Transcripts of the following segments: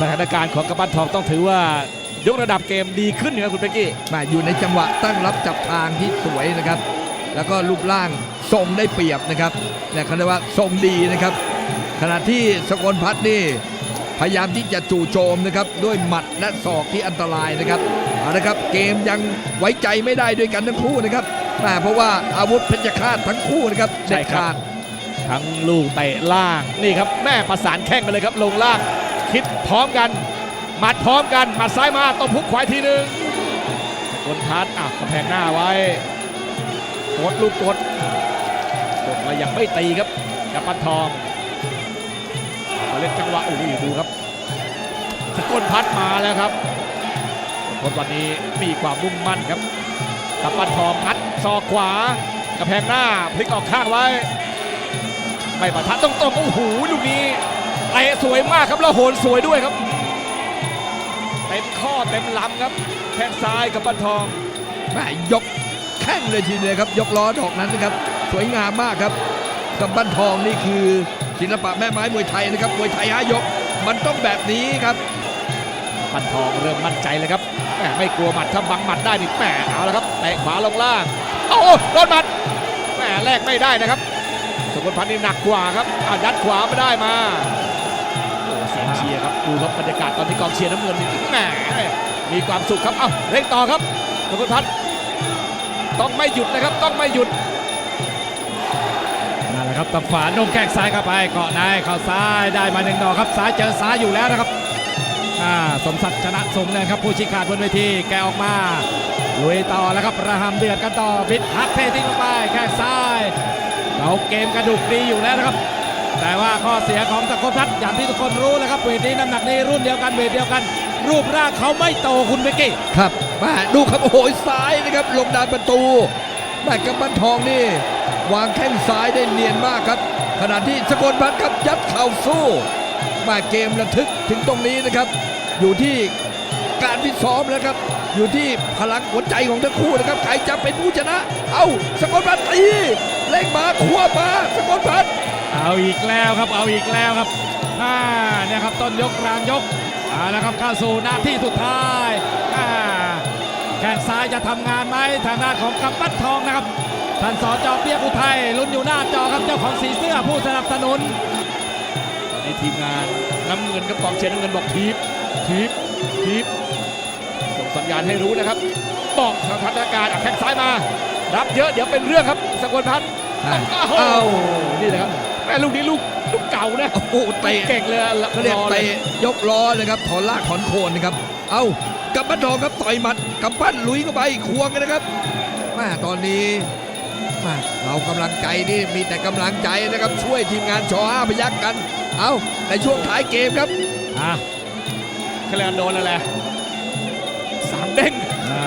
สถานการณ์ของกระปั้นทองต้องถือว่ายกระดับเกมดีขึ้นนะครับคุณเป๊กกี้มาอยู่ในจังหวะตั้งรับจับทางที่สวยนะครับ แล้วก็รูปร่างทรงได้เปรียบนะครับเนี่ยเขาเรียกว่าทรงดีนะครับ ขณะที่สกลพัฒน์นี่พยายามที่จะจู่โจมนะครับด้วยหมัดและศอกที่อันตรายนะครับเอาละครับเกมยังไว้ใจไม่ได้ด้วยกันทั้งคู่นะครับแหม่เพราะว่าอาวุธเพชฌฆาตทั้งคู่นะครับใช่เด็ดครับขาดทั้งลูกเตะล่างนี่ครับแม่ประสานแข้งกันเลยครับลงล่าง คิดพร้อมกัน หมัดพร้อมกันหมัดซ้ายมาตบพุกขวาทีหนึ่งสกลพัฒน์อะกำแพงหน้าไว้กดลูกกดกดมายังไม่ตีครับกับปันทองมาเล่นจังหวะโอ้โหดูครับสกลพัฒน์มาแล้วครับสกลวันนี้มีความมุ่งมั่นครับกับปันทองงัดศอกขวากระแพงหน้าพลิกออกข้างไว้ ไม่ปะทะตรงโอ้โหลูกนี้ เตะสวยมากครับแล้วโหนสวยด้วยครับเต็มข้อเต็มลำครับ แข้งซ้ายกับปั้นทองแหม่ยกแข้งเลยทีเดียวครับ ยกล้อดอกนั้นนะครับ สวยงามมากครับกำปั้นทองนี่คือศิลปะแม่ไม้มวยไทยนะครับมวยไทยห้ายก มันต้องแบบนี้ครับปั้นทองเริ่มมั่นใจเลยครับแหมไม่กลัวหมัดถ้าบังหมัดได้นี่แหมเอาละครับเตะขวาลงล่างโอ้โหโดนหมัดแหมแลกไม่ได้นะครับสกุลพันธ์นี่หนักกว่าครับอะยัดขวาไม่ได้มาโองเชียร์ครับดูครับบรรยากาศตอนที่กองเชียร์น้ำเงินนี่แหมมีความสุขครับเอ้าเร่งต่อครับสกุลพัฒน์ต้องไม่หยุดนะครับต้องไม่หยุดนั่นแหละครับต้อฝานงแข้งซ้ายเข้าไปเกาะในเข้าซ้ายได้มาหนึ่งดอกครับซ้ายเจอซ้ายอยู่แล้วนะครับสมศักดิ์ชนะสงเลยครับผู้ชี้ขาดบนเวทีแกออกมาลุยต่อแล้วครับระหำเดือดกันต่อบิดฮักเททิ้งลงไปแข้งซ้ายเราเกมกระดุกดีอยู่แล้วนะครับ แต่ว่าข้อเสียของตะกลพัฒน์อย่างที่ทุกคนรู้แล้วครับเวทีน้ำหนักนี้รุ่นเดียวกันเวทเดียวกัน รูปร่างเขาไม่โตคุณเบกกี้ครับมาดูครับโอ้โหซ้ายนะครับลงดานประตูแม่กำปั้นทองนี่ วางแข้งซ้ายได้เนียนมากครับ ขณะที่สกลพัฒน์ครับยัดเข่าสู้มาเกมระทึกถึงตรงนี้นะครับ อยู่ที่การฟิตซ้อมนะครับ อยู่ที่พลังหัวใจของทั้งคู่นะครับใครจะเป็นผู้ชนะ เอ้าสกลพัฒน์ตีเล่งมาขวบมาสกลพัฒน์ เอาอีกแล้วครับ เอาอีกแล้วครับอ่าเนี่ยครับต้นยกกลางยกเอาละครับเข้าสู่นาทีสุดท้ายอ่าแข้งซ้ายจะทำงานไหมทางด้านของกำปั้นทองนะครับท่านสจเปียกอุทัยลุ้นอยู่หน้าจอครับเจ้าของสีเสื้อผู้สนับสนุนในทีมงานน้ำเงินกับกองเชียร์น้ำเงินบอกทีบทีบทีบส่งสัญญาณให้รู้นะครับบอกสถานการณ์อะแข้งซ้ายมา รับเยอะเดี๋ยวเป็นเรื่องครับสกลพัฒน์อะโอ้โหเอ้านี่นะครับ แม่ลูกนี้ลูกลูกเก่านะโอ้โหเตะเก่งเลยอะเขาเรียกอลเตะยกล้อเลยครับถอนลากถอนโคนนะครับ เอากำปั้นทองครับต่อยหมัดกำปั้นลุยเข้าไปควงกันนะครับแมาตอนนี้แม่เรากำลังใจนี่มีแต่กำลังใจนะครับช่วยทีมงานชอห้าพยักกัน เอาในช่วงท้ายเกมครับอะคะแนนโดนแล้วแหละสามเด้งอ่า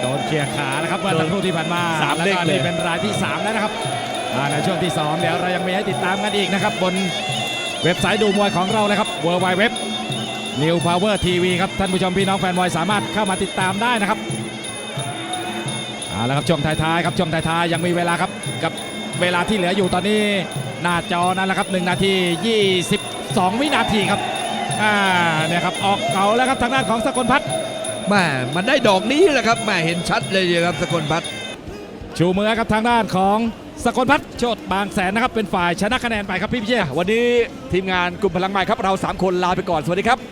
โดนเคลียร์ขานะครับเมื่อสักครู่ที่ผ่านมาสามแล้วเด้งก็เลยนี่เป็นรายที่ 3 แล้วนะครับอ่า ในช่วงที่ 2 เดี๋ยวเรายังมีให้ติดตามกันอีกนะครับ บนเว็บไซต์ดูมวยของเราเลยครับ w w w New Power TV ครับ ท่านผู้ชมพี่น้องแฟนมวยสามารถเข้ามาติดตามได้นะครับเอาละครับช่วงท้ายๆครับช่วงท้ายๆยังมีเวลาครับกับเวลาที่เหลืออยู่ตอนนี้หน้าจอนั่นแหละครับ1นาที 22 วินาทีครับอ่าเนี่ยครับออกเก่าแล้วครับทางด้านของสกลพัฒน์แม่มันได้ดอกนี้แหละครับแม่เห็นชัดเลยครับสกลพัฒน์ชูมือครับทางด้านของ สกลพัฒน์โชตบางแสนนะครับเป็นฝ่ายชนะคะแนนไปครับพี่พิเชษวันนี้ทีมงานกลุ่มพลังใหม่ครับเราสามคนลาไปก่อนสวัสดีครับ